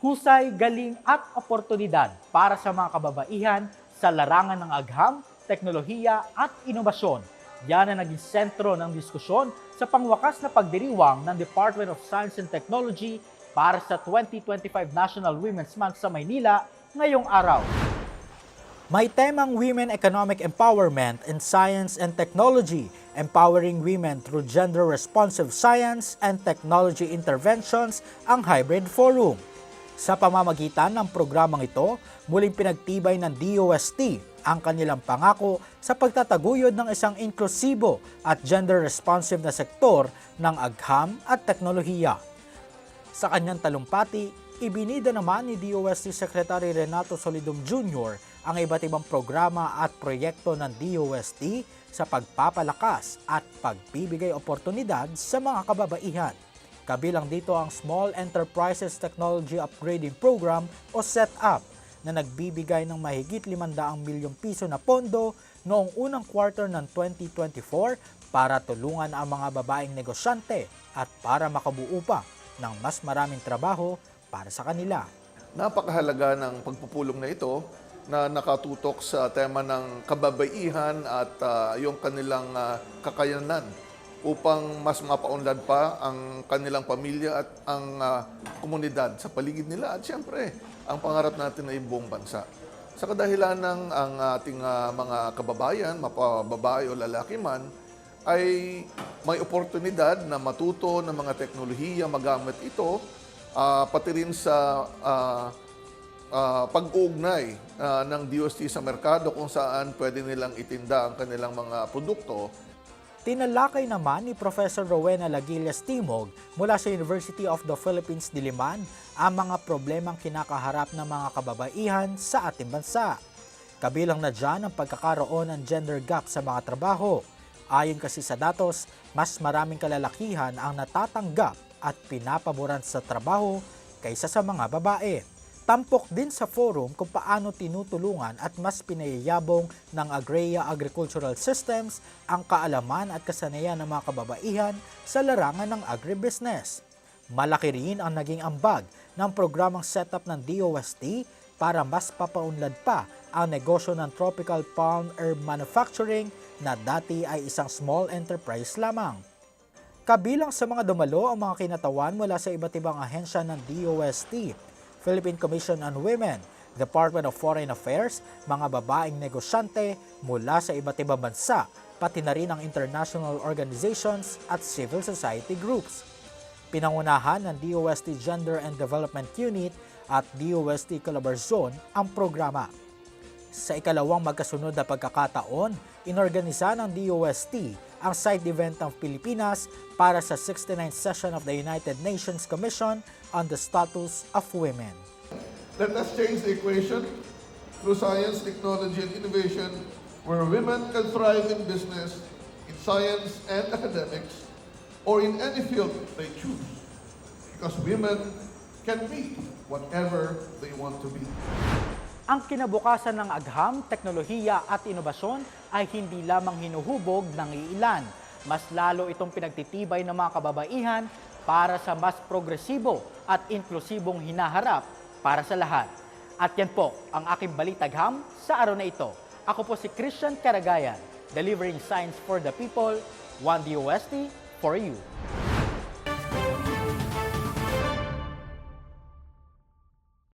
husay, galing at oportunidad para sa mga kababaihan sa larangan ng agham, teknolohiya at inobasyon. Yan ang naging sentro ng diskusyon sa pangwakas na pagdiriwang ng Department of Science and Technology para sa 2025 National Women's Month sa Maynila ngayong araw. May temang Women Economic Empowerment in Science and Technology, empowering women through gender-responsive science and technology interventions ang Hybrid Forum. Sa pamamagitan ng programang ito, muling pinagtibay ng DOST ang kanilang pangako sa pagtataguyod ng isang inklusibo at gender-responsive na sektor ng agham at teknolohiya. Sa kanyang talumpati, ibinida naman ni DOST Secretary Renato Solidum Jr. ang iba't ibang programa at proyekto ng DOST sa pagpapalakas at pagbibigay oportunidad sa mga kababaihan. Kabilang dito ang Small Enterprises Technology Upgrading Program o SETUP na nagbibigay ng mahigit 500 milyong piso na pondo noong unang quarter ng 2024 para tulungan ang mga babaeng negosyante at para makabuo pa ng mas maraming trabaho para sa kanila. Napakahalaga ng pagpupulong na ito na nakatutok sa tema ng kababaihan at ah, yung kanilang ah, kakayanan upang mas mapaunlad pa ang kanilang pamilya at ang ah, komunidad sa paligid nila at siyempre ang pangarap natin ay buong bansa. Sa kadahilan ng ang ating ah, mga kababayan, mapababae o lalaki man, ay may oportunidad na matuto ng mga teknolohiya magamit ito ah, pati rin sa ah, ah, pag-uugnay ah, ng DOST sa merkado kung saan pwede nilang itinda ang kanilang mga produkto Tinalakay naman ni Professor Rowena Laguillas Timog mula sa University of the Philippines Diliman ang mga problemang kinakaharap ng mga kababaihan sa ating bansa. Kabilang na dyan ang pagkakaroon ng gender gap sa mga trabaho. Ayon kasi sa datos, mas maraming kalalakihan ang natatanggap at pinapaboran sa trabaho kaysa sa mga babae. Tampok din sa forum kung paano tinutulungan at mas pinayayabong ng Agrea Agricultural Systems ang kaalaman at kasanayan ng mga kababaihan sa larangan ng agribusiness. Malaki rin ang naging ambag ng programang setup ng DOST para mas papaunlad pa ang negosyo ng tropical palm herb manufacturing na dati ay isang small enterprise lamang. Kabilang sa mga dumalo ang mga kinatawan mula sa iba't ibang ahensya ng DOST, Philippine Commission on Women, Department of Foreign Affairs, mga babaeng negosyante mula sa iba't ibang bansa, pati na rin ang international organizations at civil society groups. Pinangunahan ng DOST Gender and Development Unit at DOST Calabarzon ang programa. Sa ikalawang magkasunod na pagkakataon, inorganisa ng DOST ang side event ng Pilipinas para sa 69th session of the United Nations Commission on the Status of Women. Let us change the equation through science, technology, and innovation where women can thrive in business, in science and academics, or in any field they choose. Because women can be whatever they want to be. Ang kinabukasan ng agham, teknolohiya at inobasyon ay hindi lamang hinuhubog ng iilan. Mas lalo itong pinagtitibay ng mga kababaihan para sa mas progresibo at inklusibong hinaharap para sa lahat. At yan po ang aking balitagham sa araw na ito. Ako po si Christian Karagayan, delivering science for the people, one DOST for you.